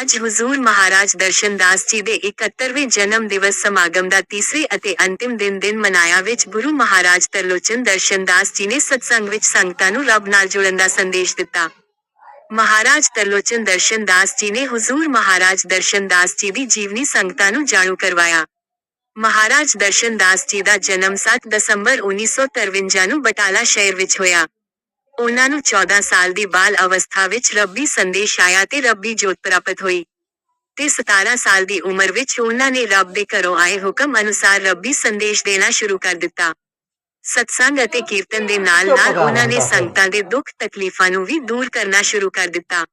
ਅੱਜ ਹੁਜ਼ੂਰ ਮਹਾਰਾਜ ਦਰਸ਼ਨਦਾਸ ਜੀ ਦੇ 71ਵੇਂ ਜਨਮ ਦਿਵਸ ਸਮਾਗਮ ਦਾ ਤੀਸਰੇ ਅਤੇ ਅੰਤਿਮ ਦਿਨ ਦਿਨ ਮਨਾਇਆ ਵਿੱਚ ਗੁਰੂ ਮਹਾਰਾਜ ਤਰਲੋਚਨ ਦਰਸ਼ਨਦਾਸ ਜੀ ਨੇ ਸਤਸੰਗ ਵਿੱਚ ਸੰਗਤਾਂ ਨੂੰ ਰੱਬ ਨਾਲ ਜੁੜਨ ਦਾ ਸੰਦੇਸ਼ ਦਿੱਤਾ। ਮਹਾਰਾਜ ਤਰਲੋਚਨ ਦਰਸ਼ਨਦਾਸ ਜੀ ਨੇ ਹੁਜ਼ੂਰ ਮਹਾਰਾਜ ਦਰਸ਼ਨਦਾਸ ਜੀ ਦੀ ਜੀਵਨੀ ਸੰਗਤਾਂ ਨੂੰ ਜਾਣੂ ਕਰਵਾਇਆ। ਮਹਾਰਾਜ ਦਰਸ਼ਨਦਾਸ ਜੀ ਦਾ ਜਨਮ 7 ਦਸੰਬਰ 1953 ਨੂੰ ਬਟਾਲਾ ਸ਼ਹਿਰ ਵਿੱਚ ਹੋਇਆ। ਉਹਨਾਂ ਨੂੰ 14 ਸਾਲ ਦੀ ਬਾਲ ਅਵਸਥਾ ਵਿੱਚ ਰੱਬੀ ਸੰਦੇਸ਼ ਆਇਆ ਤੇ ਰੱਬੀ ਜੋਤ ਪ੍ਰਾਪਤ ਹੋਈ। ਤੇ 17 ਸਾਲ ਦੀ ਉਮਰ ਵਿੱਚ ਉਹਨਾਂ ਨੇ ਰੱਬ ਦੇ ਘਰੋਂ ਆਏ ਹੁਕਮ ਅਨੁਸਾਰ ਰੱਬੀ ਸੰਦੇਸ਼ ਦੇਣਾ ਸ਼ੁਰੂ ਕਰ ਦਿੱਤਾ। ਸਤਸੰਗ ਅਤੇ ਕੀਰਤਨ ਦੇ ਨਾਲ ਨਾਲ ਉਹਨਾਂ ਨੇ ਸੰਗਤਾਂ ਦੇ ਦੁੱਖ ਤਕਲੀਫਾਂ ਨੂੰ ਵੀ ਦੂਰ ਕਰਨਾ ਸ਼ੁਰੂ ਕਰ ਦਿੱਤਾ।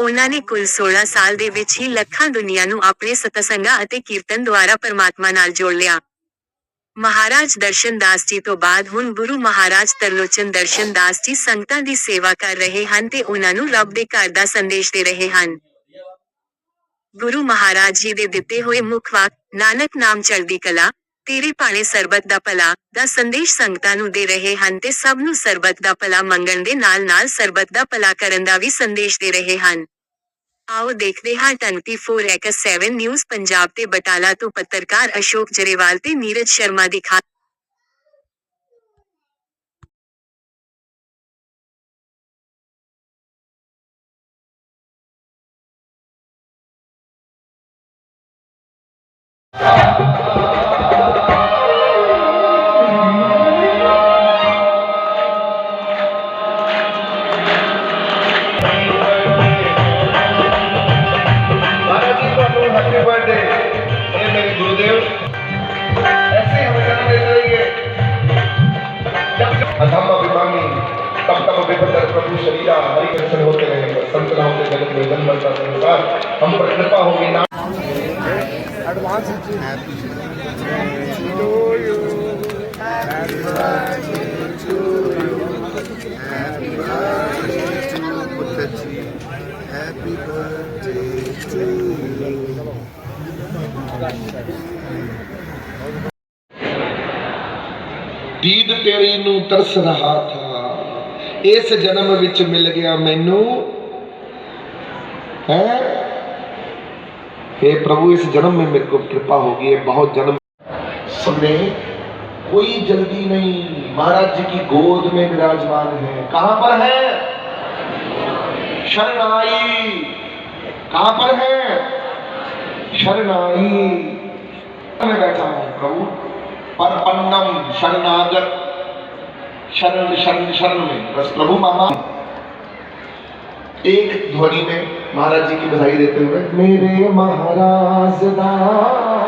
ਉਹਨਾਂ ਨੇ ਕੁੱਲ 16 ਸਾਲ ਦੇ ਵਿੱਚ ਹੀ ਲੱਖਾਂ ਦੁਨੀਆ ਨੂੰ ਆਪਣੇ ਸਤਸੰਗਾਂ ਅਤੇ ਕੀਰਤਨ ਦੁਆਰਾ ਪਰਮਾਤਮਾ ਨਾਲ ਜੋੜ ਲਿਆ। ਮਹਾਰਾਜ ਦਰਸ਼ਨਦਾਸ ਜੀ ਤੋਂ ਬਾਅਦ ਹੁਣ ਗੁਰੂ ਮਹਾਰਾਜ ਤਰਲੋਚਨ ਦਰਸ਼ਨਦਾਸ ਜੀ ਸੰਗਤਾਂ ਦੀ ਸੇਵਾ ਕਰ ਰਹੇ ਹਨ ਤੇ ਉਹਨਾਂ ਨੂੰ ਰੱਬ ਦੇ ਘਰ ਦਾ ਸੰਦੇਸ਼ ਦੇ ਰਹੇ ਹਨ। ਗੁਰੂ ਮਹਾਰਾਜ ਜੀ ਦੇ ਦਿੱਤੇ ਹੋਏ ਮੁੱਖ ਵਾਕ, ਨਾਨਕ ਨਾਮ ਚੜ੍ਹਦੀ ਕਲਾ, ਤੇਰੇ ਭਾਣੇ ਸਰਬਤ ਦਾ ਭਲਾ, ਦਾ ਸੰਦੇਸ਼ ਸੰਗਤਾਂ ਨੂੰ ਦੇ ਰਹੇ ਹਨ ਤੇ ਸਭ ਨੂੰ ਸਰਬਤ ਦਾ ਭਲਾ ਮੰਗਣ ਦੇ ਨਾਲ ਨਾਲ ਸਰਬਤ ਦਾ ਭਲਾ ਕਰਨ ਦਾ ਵੀ ਸੰਦੇਸ਼ ਦੇ ਰਹੇ ਹਨ। आओ देखते हैं हाँ, टनटी फोर एक सेवन न्यूज़, पंजाब ते बटाला तो पत्रकार अशोक जरेवाल ते नीरज शर्मा दिखा Thank you. Happy birthday. ये मेरे गुरुदेव। ऐसे हमें करना देते अधम अभिमानी, तब तब बेपतर प्रभु शरीरा हरि दर्शन होते रहेंगे संत ना होते जगत में जन्म का संसार हम पर कृपा होगी ना Happy ਦੀਦ ਤੇਰੀ ਨੂੰ ਤਰਸ ਰਹਾ ਥਾ ਇਸ ਜਨਮ ਵਿੱਚ ਮਿਲ ਗਿਆ ਮੈਨੂੰ ਹੈ हे प्रभु इस जन्म में मेरे को कृपा होगी है बहुत जन्म सुनने कोई जल्दी नहीं महाराज जी की गोद में विराजमान है कहां पर है शरणाई कहां पर है शरणाई में बैठा हूँ, प्रभु। पर परपन्नम शरणागत। शरण शरण शरण में। बस प्रभु मामा। एक ध्वनि में महाराज जी की बधाई देते हुए। मेरे महाराज दा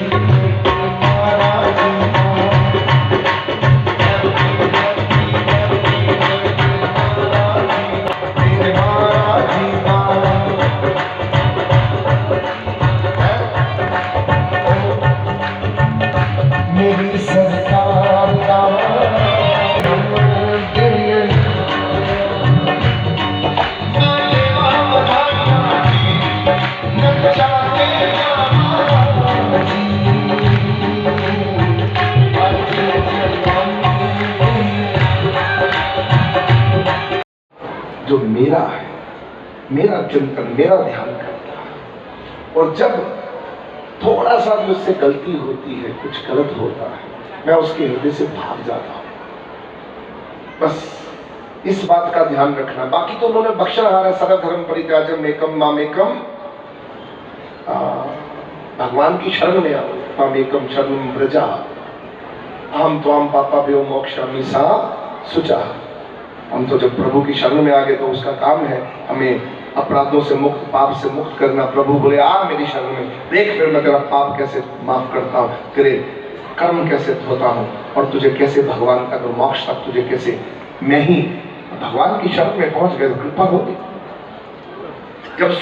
जो मेरा है, मेरा चिंतन, मेरा ध्यान करता है। और जब थोड़ा सा मुझसे गलती होती है, कुछ गलत होता है, मैं उसके हृदय से भाग जाता हूँ। बस इस बात का ध्यान रखना। बाकी तो उन्होंने बख्शा सर्व धर्म परित्याजम एकम मामेकम भगवान की शरण में आओ मामेकम शरण ब्रजा हम तो हम पापा व्यो मोक्ष सा सुचा हम तो जब प्रभु की शरण में आ गए तो उसका काम है हमें अपराधों से मुक्त, पाप से मुक्त करना। प्रभु बोले, आ मेरी शरण में, देख फिर मैं तेरा पाप कैसे माफ़ करता हूँ, तेरे कर्म कैसे धोता हूँ, और तुझे कैसे भगवान का मोक्ष तक तुझे कैसे मैं ही भगवान की शरण में पहुँच गए तो कृपा होगी। जब